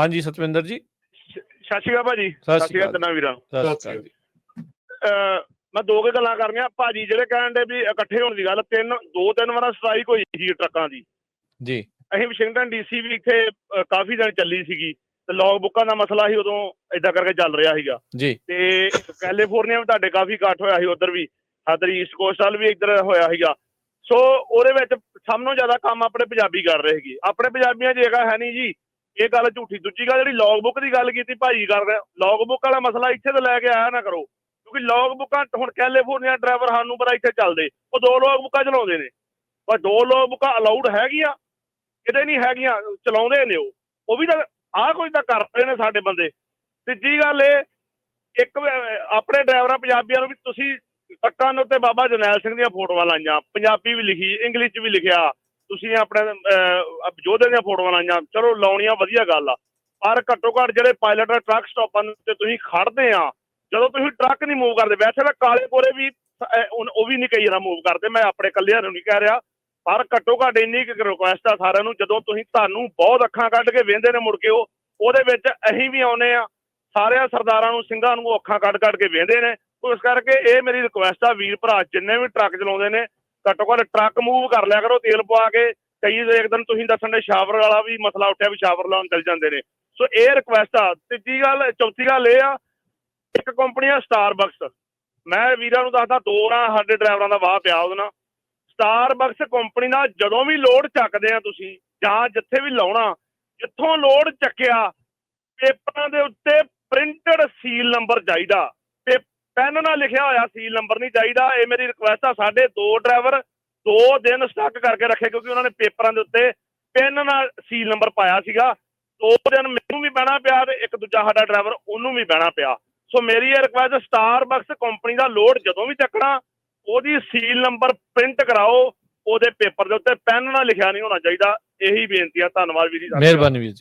ਹਾਂਜੀ ਸਤਵਿੰਦਰ ਜੀ। ਸਤਿ ਸ਼੍ਰੀ ਅਕਾਲ ਭਾਜੀ। ਸਤਿ ਸ਼੍ਰੀ ਅਕਾਲ। ਤਨਾ ਵੀਰਾਂ। ਸਤਿ ਸ਼੍ਰੀ ਅਕਾਲ ਜੀ। ਮੈਂ ਦੋ ਕੇ ਗੱਲਾਂ ਕਰਨੀਆਂ। ਭਾਜੀ ਜਿਹੜੇ ਕਹਿਣ ਦੇ ਵੀ ਇਕੱਠੇ ਹੋਣ ਦੀ ਗੱਲ ਤਿੰਨ ਦੋ ਤਿੰਨ ਵਾਰ ਸਟ੍ਰਾਈਕ ਹੋਈ ਸੀ ਟਰੱਕਾਂ ਦੀ। ਜੀ। ਅਸੀਂ ਵਾਸ਼ਿੰਗਟਨ ਡੀਸੀ ਵੀ ਇੱਥੇ ਕਾਫੀ ਦਿਨ ਚੱਲੀ ਸੀਗੀ। ਤੇ ਲੌਗ ਬੁੱਕਾਂ ਦਾ ਮਸਲਾ ਸੀ ਉਦੋਂ ਏਦਾਂ ਕਰਕੇ ਚੱਲ ਰਿਹਾ ਸੀਗਾ। ਜੀ। ਤੇ ਕੈਲੀਫੋਰਨੀਆ ਵੀ ਤੁਹਾਡੇ ਕਾਫੀ ਇਕੱਠ ਹੋਇਆ ਸੀ ਉਧਰ ਵੀ। ਸਾਦਰ ਈਸਟ ਕੋਸਟ ਵੱਲ ਵੀ ਇੱਧਰ ਹੋਇਆ ਸੀਗਾ। ਸੋ ਉਹਦੇ ਵਿੱਚ ਸਭ ਤੋਂ ਜ਼ਿਆਦਾ ਕੰਮ ਆਪਣੇ ਪੰਜਾਬੀ ਕਰ ਰਹੇ ਸੀਗੇ। ਆਪਣੇ ਪੰਜਾਬੀਆਂ 'ਚ ਜਗ੍ਹਾ ਹੈ ਨਹੀਂ ਜੀ। ਇਹ ਗੱਲ ਝੂਠੀ। ਦੂਜੀ ਗੱਲ ਜਿਹੜੀ ਲੌਗ ਬੁੱਕ ਦੀ ਗੱਲ ਕੀਤੀ ਭਾਈ ਕਰ ਰਿਹਾ। ਲੌਗ ਬੁੱਕ ਵਾਲਾ ਮਸਲਾ ਇੱਥੇ ਤੇ ਲੈ ਕੇ ਆਇਆ ਨਾ ਕਰੋ। ਕਿਉਂਕਿ ਲੌਗ ਬੁੱਕਾਂ ਹੁਣ ਕੈਲੀਫੋਰਨੀਆ ਡਰਾਈਵਰ ਸਾਨੂੰ ਬੜਾ ਇੱਥੇ ਚੱਲਦੇ। ਉਹ ਦੋ ਲੌਗ ਬੁੱਕਾਂ ਚਲਾਉਂਦੇ ਨੇ। ਪਰ ਦੋ ਲੌਗ ਬੁੱਕਾਂ ਅਲਾਉਡ ਹੈਗੀਆਂ। ਕਿਤੇ ਨਹੀਂ ਹੈਗੀਆਂ, ਚਲਾਉਂਦੇ ਨੇ ਉਹ। ਉਹ ਵੀ ਤਾਂ ਆਹ ਕੁਝ ਤਾਂ ਕਰ ਰਹੇ ਨੇ ਸਾਡੇ ਬੰਦੇ। ਤੀਜੀ ਗੱਲ ਇਹ, ਇੱਕ ਆਪਣੇ ਡਰਾਈਵਰਾਂ, ਪੰਜਾਬੀਆਂ ਨੂੰ ਵੀ ਤੁਸੀਂ ਟੱਕਾਂ ਦੇ ਉੱਤੇ ਬਾਬਾ ਜਰਨੈਲ ਸਿੰਘ ਦੀਆਂ ਫੋਟੋਆਂ ਲਾਈਆਂ। ਪੰਜਾਬੀ ਵੀ ਲਿਖੀ ਇੰਗਲਿਸ਼ ਵੀ ਲਿਖਿਆ। ਤੁਸੀਂ ਆਪਣੇ ਅਹ, ਯੋਧੇ ਦੀਆਂ ਫੋਟੋਆਂ ਲਾਈਆਂ। ਚਲੋ ਲਾਉਣੀਆਂ ਵਧੀਆ ਗੱਲ ਆ। ਪਰ ਘੱਟੋ ਘੱਟ ਜਿਹੜੇ ਪਾਇਲਟ ਆ ਟਰੱਕ ਸਟਾਪਾਂ ਤੇ ਤੁਸੀਂ ਖੜਦੇ ਆ ਜਦੋਂ ਤੁਸੀਂ ਟਰੱਕ ਨਹੀਂ ਮੂਵ ਕਰਦੇ। ਵੈਸੇ ਤਾਂ ਕਾਲੇ ਕੋਰੇ ਵੀ ਉਹ ਵੀ ਨਹੀਂ ਕਈ ਵਾਰ ਮੂਵ ਕਰਦੇ ਮੈਂ ਆਪਣੇ ਕੱਲਿਆਂ ਨੂੰ ਨਹੀਂ ਕਹਿ ਰਿਹਾ। ਪਰ ਘੱਟੋ ਘੱਟ ਇੰਨੀ ਕੁ ਰਿਕੁਐਸਟ ਆ ਸਾਰਿਆਂ ਨੂੰ ਜਦੋਂ ਤੁਸੀਂ ਤੁਹਾਨੂੰ ਬਹੁਤ ਅੱਖਾਂ ਕੱਢ ਕੇ ਵੇਂਦੇ ਨੇ ਮੁੜ ਕੇ ਉਹ ਉਹਦੇ ਵਿੱਚ ਅਸੀਂ ਵੀ ਆਉਨੇ ਆ। ਸਾਰਿਆਂ ਸਰਦਾਰਾਂ ਨੂੰ ਸਿੰਘਾਂ ਨੂੰ ਅੱਖਾਂ ਕੱਢ ਕੱਢ ਕੇ ਵੇਂਦੇ ਨੇ। ਉਸ ਕਰਕੇ ਇਹ ਮੇਰੀ ਰਿਕੁਐਸਟ ਆ ਵੀਰ ਭਰਾ ਜਿੰਨੇ ਵੀ ਟਰੱਕ ਚਲਾਉਂਦੇ ਨੇ ਘੱਟੋ ਘੱਟ ਟਰੱਕ ਮੂਵ ਕਰ ਲਿਆ ਕਰੋ, ਤੇਲ ਪਵਾ ਕੇ। ਕਈ ਇੱਕ ਦਿਨ ਤੁਸੀਂ ਦੱਸਣ ਦੇ ਸ਼ਾਵਰ ਵਾਲਾ ਵੀ ਮਸਲਾ ਉੱਠਿਆ ਵੀ ਸ਼ਾਵਰ ਲਾਉਣ ਚੱਲ ਜਾਂਦੇ ਨੇ। ਸੋ ਇਹ ਰਿਕੁਐਸਟ ਆ। ਤੀਜੀ ਗੱਲ, ਚੌਥੀ ਗੱਲ ਇਹ ਆ, ਇੱਕ ਕੰਪਨੀ ਆ ਸਟਾਰਬਕਸ ਮੈਂ ਵੀਰਾਂ ਨੂੰ ਦੱਸਦਾ, ਦੋ ਨਾ ਸਾਡੇ ਡਰਾਈਵਰਾਂ ਦਾ ਵਾਹ ਪਿਆ ਉਹਦੇ ਨਾਲ। ਸਟਾਰਬਕਸ ਕੰਪਨੀ ਦਾ ਜਦੋਂ ਵੀ ਲੋਡ ਚੱਕਦੇ ਆ ਤੁਸੀਂ, ਜਾਂ ਜਿੱਥੇ ਵੀ ਲਾਉਣਾ, ਜਿੱਥੋਂ ਲੋਡ ਚੱਕਿਆ, ਪੇਪਰਾਂ ਦੇ ਉੱਤੇ ਪ੍ਰਿੰਟਡ ਸੀਲ ਨੰਬਰ ਚਾਹੀਦਾ। ਪੈਨ ਨਾਲ ਲਿਖਿਆ ਹੋਇਆ ਸੀਲ ਨੰਬਰ ਨਹੀਂ ਚਾਹੀਦਾ। ਇਹ ਮੇਰੀ ਰਿਕੁਐਸਟ ਆ, ਸਾਡੇ ਦੋ ਡਰਾਈਵਰ ਦੋ ਦਿਨ ਸਟਕ ਕਰਕੇ ਰੱਖੇ ਕਿਉਂਕਿ ਉਹਨਾਂ ਨੇ ਪੇਪਰਾਂ ਦੇ ਉੱਤੇ ਪੈਨ ਨਾਲ ਸੀਲ ਨੰਬਰ ਪਾਇਆ ਸੀਗਾ। ਦੋ ਦਿਨ ਮੈਨੂੰ ਵੀ ਬਹਿਣਾ ਪਿਆ ਤੇ ਇੱਕ ਦੂਜਾ ਸਾਡਾ ਡਰਾਈਵਰ ਉਹਨੂੰ ਵੀ ਬਹਿਣਾ ਪਿਆ। ਸੋ ਮੇਰੀ ਇਹ ਰਿਕੁਐਸਟ ਸਟਾਰਬਕਸ ਕੰਪਨੀ ਦਾ ਲੋਡ ਜਦੋਂ ਵੀ ਚੱਕਣਾ, ਉਹਦੀ ਸੀਲ ਨੰਬਰ ਪ੍ਰਿੰਟ ਕਰਾਓ, ਉਹਦੇ ਪੇਪਰ ਦੇ ਉੱਤੇ ਪੈਨ ਨਾਲ ਲਿਖਿਆ ਨਹੀਂ ਹੋਣਾ ਚਾਹੀਦਾ। ਇਹੀ ਬੇਨਤੀ ਆ, ਧੰਨਵਾਦ ਵੀਰ ਜੀ। ਮਿਹਰਬਾਨੀ ਵੀਰ ਜੀ।